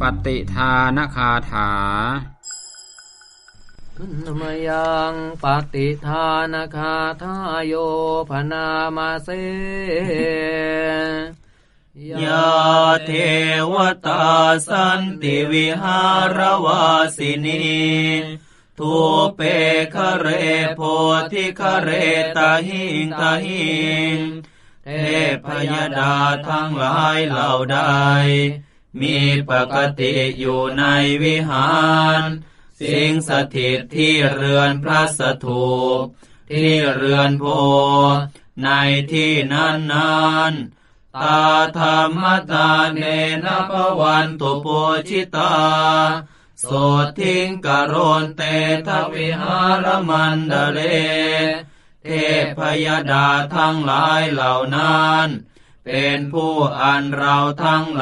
ปฏิทานคาถานมยังปฏิทานคาทาโยพนามาเสยาเทวตาสันติวิหารวาสินีทุเปคะเรโพธิคะเรตาหิงตาหิง ทพยดาทั้งหลายเหล่าใด มีปกติอยู่ในวิหาร สิ่งสถิตที่เรือนพระสถูปที่เรือนโพ ในที่นั้นนั้นตาธรรมตาเนนปวันตุโปชิตาโสทิงกโรนเตทวิหารมันเดเล เทพยดาทั้งหลายเหล่านั้น เป็นผู้อันเราทั้งหลาย